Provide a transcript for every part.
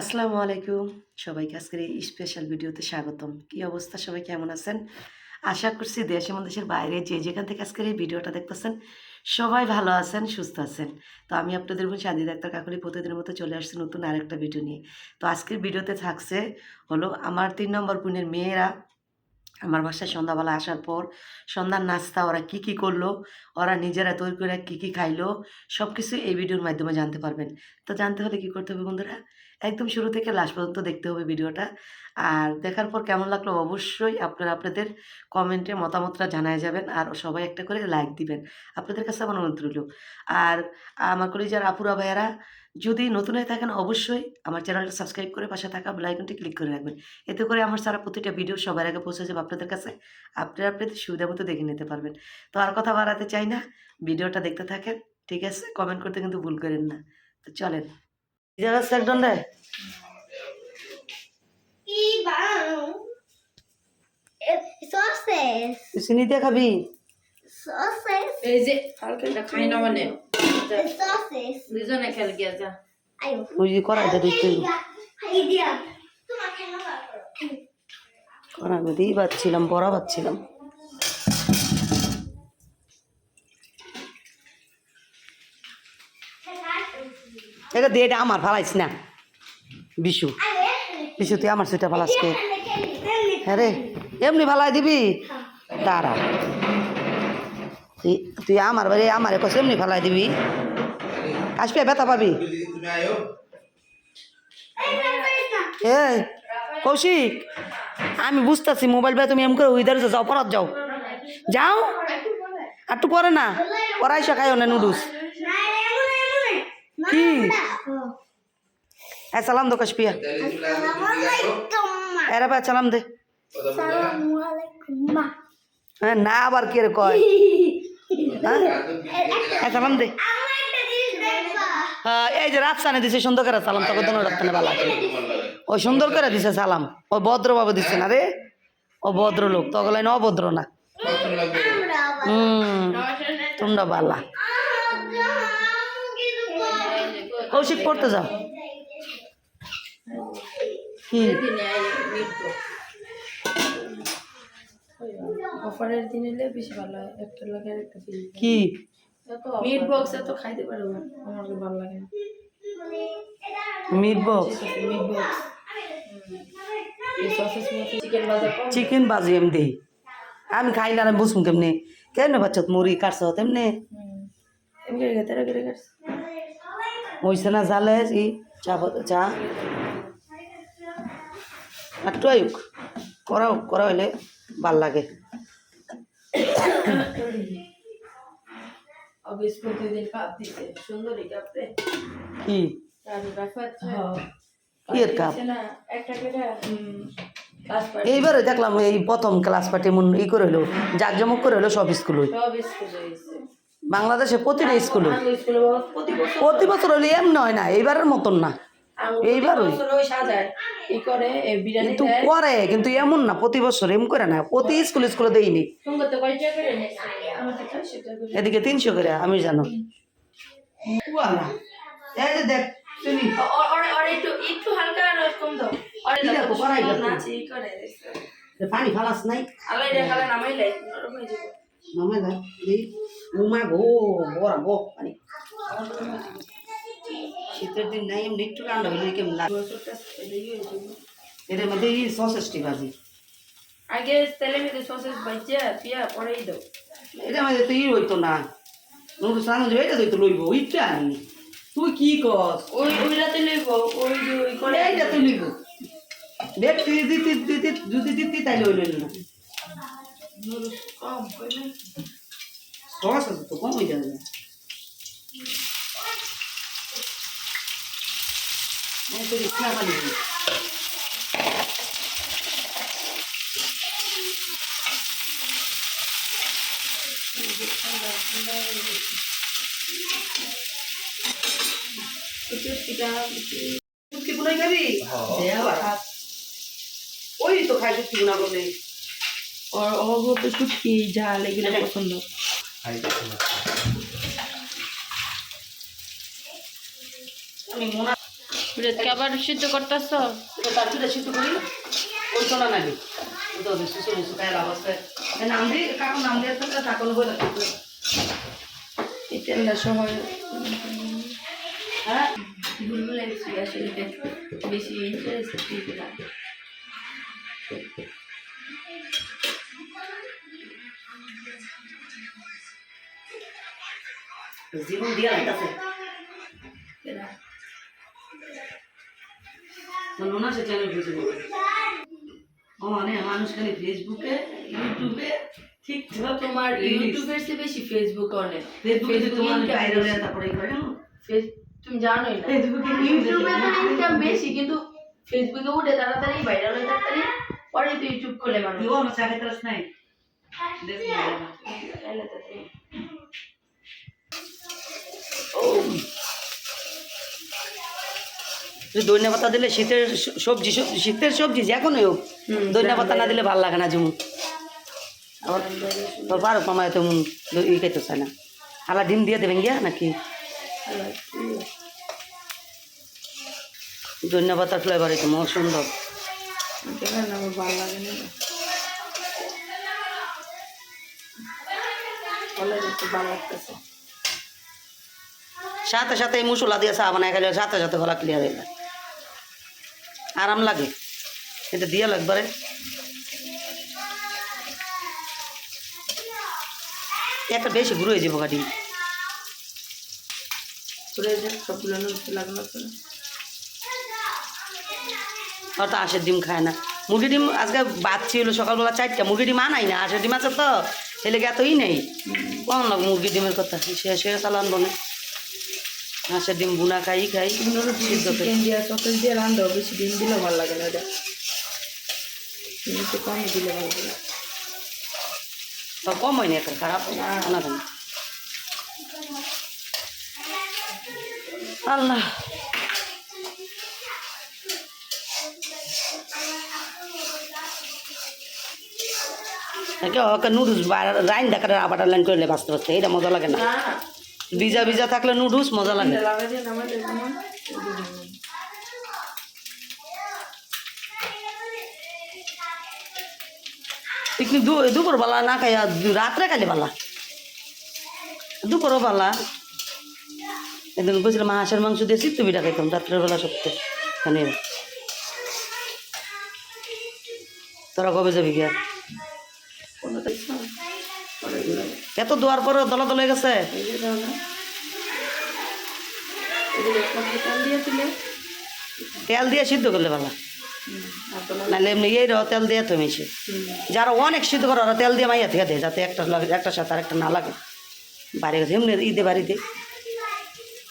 আসসালামু আলাইকুম। সবাইকে আজকের এই স্পেশাল ভিডিওতে স্বাগতম। কি অবস্থা? সবাই কেমন আছেন? আশা করছি দেশ এবং দেশের বাইরে যে যেখান থেকে আজকের এই ভিডিওটা দেখতেছেন, সবাই ভালো আছেন, সুস্থ আছেন। তো আমি আপনাদের বোন শান্তি ডাক্তার কাকুলি প্রতিদিনের মতো চলে আসছি নতুন আরেকটা ভিডিও নিয়ে। তো আজকের ভিডিওতে থাকছে হলো আমার তিন নম্বর বোনের মেয়েরা। আমার বাসায় সন্ধ্যাবেলা আসার পর সন্ধ্যার নাস্তা ওরা কি কি করল, ওরা নিজেরা তৈরি করে কি কি খাইলো সব কিছু এই ভিডিওর মাধ্যমে জানতে পারবেন। তো জানতে হলে কি করতে হবে বন্ধুরা? একদম শুরু থেকে লাস্ট পর্যন্ত দেখতে হবে ভিডিওটা। আর দেখার পর কেমন লাগল অবশ্যই আপনারা আপনাদের কমেন্টে মতামতটা জানায় যাবেন আর সবাই একটা করে লাইক দিবেন। আপনাদের কাছে আমার অনুরোধ রইল। আর আমার কলেজের আপুরা ভাইয়ারা, যদি নতুন হয়ে থাকেন অবশ্যই আমার চ্যানেলটা সাবস্ক্রাইব করে পাশে থাকা বেলাইকনটি ক্লিক করে রাখবেন। এতে করে আমার সারা প্রতিটা ভিডিও সবার আগে পৌঁছে যাবে আপনাদের কাছে। আপনারা আপনাদের সুবিধা মতো দেখে নিতে পারবেন। তো আর কথা বাড়াতে চাই না। ভিডিওটা দেখতে থাকেন। ঠিক আছে? কমেন্ট করতে কিন্তু ভুল করেন না। তো চলেন। জায়গা একজন রে চিনি দিয়ে খাবি. এই যে কালকে খাই না মানে. দুজনে খেল গিয়া যা. ওই যে দিতে Hai dia. Tu makan apa? পাচ্ছিলাম বড়া পাচ্ছিলাম এটা দিয়ে এটা আমার ফালাইস না। বিশু। বিশু তুই আমার সেটা ফালাসকে হ্যাঁ রে এমনি ফালাই দিবি? দাঁড়া। তুই তুই আমার বাড়ি আমার কস এমনি ফালাই দিবি? আসবে ব্যথা পাবি? এই কৌশিক আমি বুঝতেছি মোবাইল ভাই তুমি এম করে উইদার যাও পরাত যাও। যাও? আর একটু পরে না? পরাই খাইও না নুডলস কি? হ্যাঁ সালাম দো কাশপিয়া. এরা ভাই সালাম দে. হ্যাঁ না আবার কি রে কয়? হ্যাঁ? সালাম দে। হ্যাঁ, এই যে রাতসানে দিছে সুন্দর করে সালাম তোকে দোনো রাতসানে ভালো আছে ওই সুন্দর করে দিছে সালাম। ওই ভদ্রভাবে দিচ্ছে না রে? ও ভদ্র লোক তখন অভদ্র না। হুম তোমরা বালা। কৌশিক পড়তে যাও অফারের দিন এলে বেশি ভালো হয়। একটা লাগে একটা কি? মিট বক্স এত খাইতে পারব আমার ভালো লাগে না। Meat box? Meat box. Chicken বাজি এম দেই আমি খাই না বুঝব কেমনি কেন বাচ্চা মুড়ি কাটছ তেমনি। এমনি রেখে না জালে ই চা পত- চা। একটু আয়ুক করাও করা হইলে ভালো লাগে। কি? এইবারে দেখলাম এই প্রথম ক্লাস পার্টি মন ই করে হলো জাকজমক করে হলো সব স্কুলে সব স্কুলে হয়েছে। বাংলাদেশে প্রতিটা স্কুলে। প্রতি বছর প্রতি বছর হলে এমনি হয় না এইবারের মতন না। এইবার প্রতি ওই। বছর ওই সাজায়। ই করে কিন্তু করে কিন্তু এমন না প্রতি বছর এম করে না প্রতি স্কুল স্কুলে দেয়নি এদিকে তিনশো করে আমি জানো। দেখ একটু হালকা কম দাও। পানি ফালাস নাই। নামাইলে নরম উমা গো বড় গো পানি শীতের দিন নাই এমনি একটু ঠান্ডা হইলে কেমন। এর মধ্যে এই সসেসটি ভাজি। আগে তেলে মেখে সসেস বাইচে পিয়া পরেই দাও। এটা মধ্যে তো ই হইতো না। নুডু সানো এটা তো লইব ওইটা আনি তুই কি কস? ওই ওই রাতে লইব ওই ওই করে এইটা তুই লইব। দেখ তুই দিতে দিতে যদি দিতে তাইলে হইল না। কম কইলে সস আছে তো কম হয়ে যাবে চুটকি ওই তো খাই চুটকি বুনা করলে ওর ওর তো শুটকি ঝাল এগুলো পছন্দ আমি মনে আবার সিদ্ধ করতেছ? তো তার চুলে সিদ্ধ করি ওই শোনা নাকি তেলটা সময় হ্যাঁ? ভুলগুলো বেশি ইন্টারেস্ট জীবন দিয়া বলব না সে চ্যানেল ও মানে মানুষ খালি ফেসবুকে ইউটিউবে ঠিকঠাক তোমার ইউটিউবের চেয়ে বেশি ফেসবুক অনেক। ফেসবুকে তোমার ভাইরাল। তারপরে করে তুমি জানোই না ফেসবুকে ইউটিউবে ইনকাম বেশি কিন্তু ফেসবুকে উঠে তাড়াতাড়ি ভাইরাল হয়ে তাড়াতাড়ি পরে তো ইউটিউব খুলে মানুষ। তুইও আমার চাকরি নাই। দেখ ভাইরাল। তাহলে তো তুমি- ধনিয়া পাতা দিলে শীতের সবজি শীতের সবজি যে এখনই হোক ধনিয়া পাতা না দিলে ভালো লাগে না যেমন আবার তোর কমায় তেমন ই খাইতে চায় না। আলা ডিম দিয়ে দেবেন গিয়া নাকি? ধনিয়া পাতার ফ্লেভার এটা মো সুন্দর। কেন ভালো লাগে না। ভালো লাগতেছে। সাথে সাথে এই মশলা দিয়ে চা বানায় খাইলে সাথে সাথে গলা ক্লিয়ার হয়ে যায়। আরাম লাগে। এটা দিয়ে লাগবারে একটা বেশি ঘুরে যাব গাড়ি ঘুরে যাক সবগুলো নড়তে লাগল তো আশের ডিম খায় না। মুরগি ডিম আজকে বাদ ছিল সকালবেলা চারটা মুরগি ডিম আনাই না। আশের ডিম আছে তো ছেলে এতই নেই। কম লাগে মুরগি ডিমের কথা। শেষ হয়ে চালান বনে হাঁসের ডিম বুনা খাই খাই। সিদ্ধ করে। চিকেন দিয়ে সসেস দিয়ে রান্ধো বেশি ডিম দিলেও ভালো লাগে না ওটা একটু কমই দিলে ভালো লাগে তো কম হয়নি একটা খারাপ না। কেন আল্লাহ ওকে নুডলস রাইন দেখার আবার লাইন করলে বাঁচতে বাঁচতে। এটা মজা লাগে না। না। ভিজা ভিজা থাকলে নুডলস, মজা লাগে। লাগা দিয়ে নামা দেবো না পিকনিক দুপুর বেলা না খাই রাত্রে খালি বেলা দুপুরও বেলা একদিন বলছিলাম হাঁসের মাংস দিয়ে পিঠা খাইতাম রাত্রের বেলা সত্যি খানি তোরা কবে যাবি গিয়া? এত দোয়ার পরে দলা দলে গেছে? তেল দিয়ে সিদ্ধ করলে রহ তেল দিয়ে তো মিশে যারা অনেক সিদ্ধ করে, ওরা তেল দিয়ে মাইয়া থেকে দেয়, যাতে একটা লাগে একটার সাথে আর একটা না লাগে। বাড়ি গেছে, এমনি ঈদে বাড়িতে।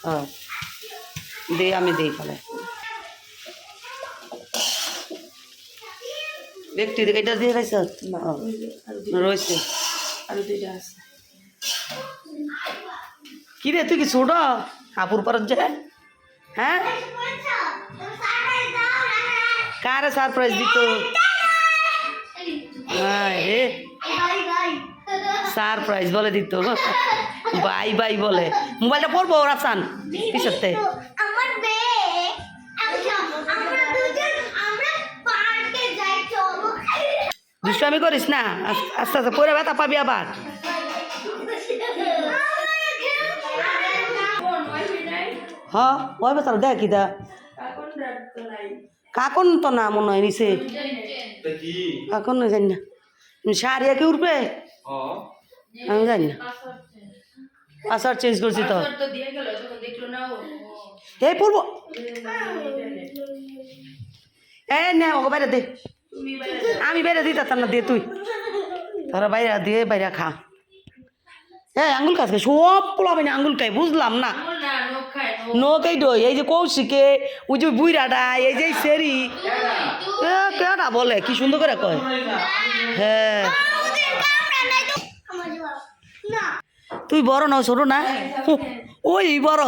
হ্যাঁ দিয়ে আমি দিই ফেলে ব্যক্তি এটা দিয়ে খাইছ? রয়েছে। আরও দুইটা আছে। কি রে, তুই কি ছোট? কাপুর পরত যে? হ্যাঁ? কারে সারপ্রাইজ দিত? রে। সারপ্রাইজ বলে দিত। বাই বাই বলে। মোবাইলটা পড়ব চান পিছতে দুষ্টামি করিস না? আস- আস্তে আস্তে পরে ব্যথা পাবি আবার। হ ওই বেতাল দেখ কি দা কাকন তো না মনে হয় নিছে। কাকন না জানি না। সারিয়া কি উঠবে? আমি জানি না। পাসওয়ার্ড চেঞ্জ করছি তো। এই পড়ব। এ নে ওকে বাইরে দে। বাইরে আমি বাইরে দিতে না দে তুই। তোরা বাইরে দিয়ে বাইরে খা। হ্যাঁ আঙ্গুল কাছে সব পোলাবে না। আঙ্গুল খাই বুঝলাম না নকেই ডই এই যে কৌশিকে ওই যে বুইরাটা এই যে সেরি। এ কেটা বলে কি সুন্দর করে কয়। হ্যাঁ। তুই বড় না ছোট না? ওই বড়।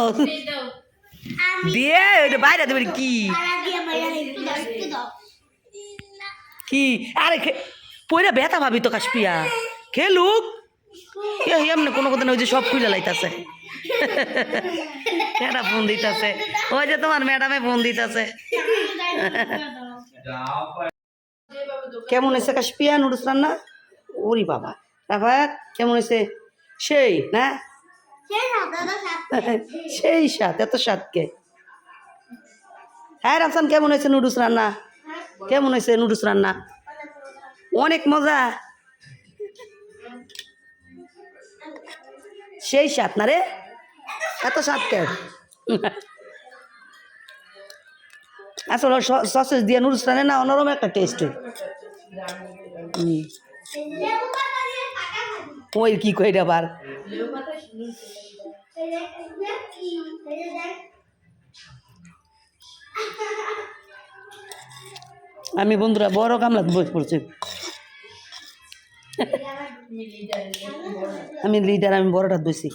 দিয়ে ওইটা বাইরে দেবে কি? কি? আরে পয়রা ব্যথা ভাবি তো কাশপিয়া। খেলুক এমনি কোনো কথা না ওই যে সব খুলে লাইতাছে। এটা ফোন দিতেছে। ওই যে তোমার ম্যাডামে ফোন দিতেছে। কেমন হয়েছে কাশপিয়া? নুডুস রান্না? ওরি বাবা। রাফায়াত, কেমন হয়েছে সেই, না? সেই স্বাদ, এত স্বাদকে। হ্যাঁ রাফসান কেমন হয়েছে নুডুস রান্না? কেমন হয়েছে নুডলস রান্না? অনেক মজা। সেই স্বাদ না রে? এত স্বাদ কে আসলে সসেস দিয়ে নুডলস রান্না না? অন্যরকম একটা টেস্ট ওই কি কই আবার আমি বন্ধুরা বড় কামলা বসে পড়ছি। আমি লিডার আমি বড়টা বসি